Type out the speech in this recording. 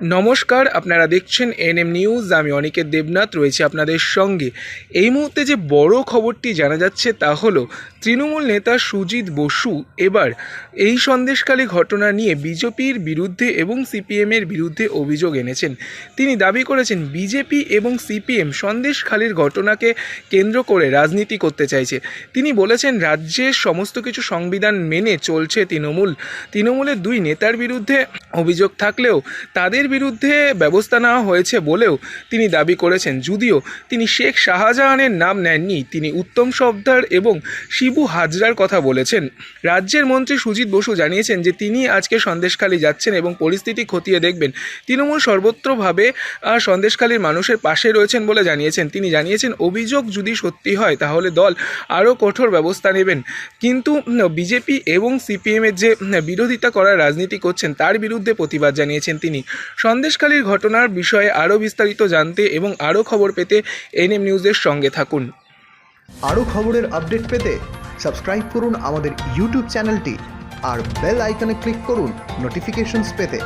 নমস্কার, আপনারা দেখছেন এনএম নিউজ। আমি অনিকেত দেবনাথ, রয়েছে আপনাদের সঙ্গে। এই মুহূর্তে যে বড় খবরটি জানা যাচ্ছে তা হলো, তৃণমূল নেতা সুজিত বসু এবার এই সন্দেশকালী ঘটনা নিয়ে বিজেপির বিরুদ্ধে এবং সিপিএমের বিরুদ্ধে অভিযোগ এনেছেন। তিনি দাবি করেছেন, বিজেপি এবং সিপিএম সন্দেশখালীর ঘটনাকে কেন্দ্র করে রাজনীতি করতে চাইছে। তিনি বলেছেন, রাজ্যের সমস্ত কিছু সংবিধান মেনে চলছে তৃণমূল। তৃণমূলের দুই নেতার বিরুদ্ধে অভিযোগ থাকলেও তাদের বিরুদ্ধে ব্যবস্থা নেওয়া হয়েছে বলেও তিনি দাবি করেছেন। যদিও তিনি শেখ শাহজাহানের নাম নেননি, তিনি উত্তম সর্দার এবং শিবু হাজরার কথা বলেছেন। রাজ্যের মন্ত্রী সুজিত বসু জানিয়েছেন যে তিনি আজকে সন্দেশখালী যাচ্ছেন এবং পরিস্থিতি খতিয়ে দেখবেন। তৃণমূল সর্বত্রভাবে সন্দেশখালীর মানুষের পাশে রয়েছেন বলে জানিয়েছেন। তিনি জানিয়েছেন, অভিযোগ যদি সত্যি হয়, তাহলে দল আরও কঠোর ব্যবস্থা নেবেন। কিন্তু বিজেপি এবং সিপিএমের যে বিরোধিতা করার রাজনীতি করছেন, তার বিরুদ্ধে প্রতিবাদ জানিয়েছেন তিনি। সন্দেশখালীর ঘটনার বিষয়ে আরও বিস্তারিত জানতে এবং আরও খবর পেতে এনএম নিউজের সঙ্গে থাকুন। আরও খবরের আপডেট পেতে সাবস্ক্রাইব করুন আমাদের ইউটিউব চ্যানেলটি আর বেল আইকনে ক্লিক করুন নোটিফিকেশনস পেতে।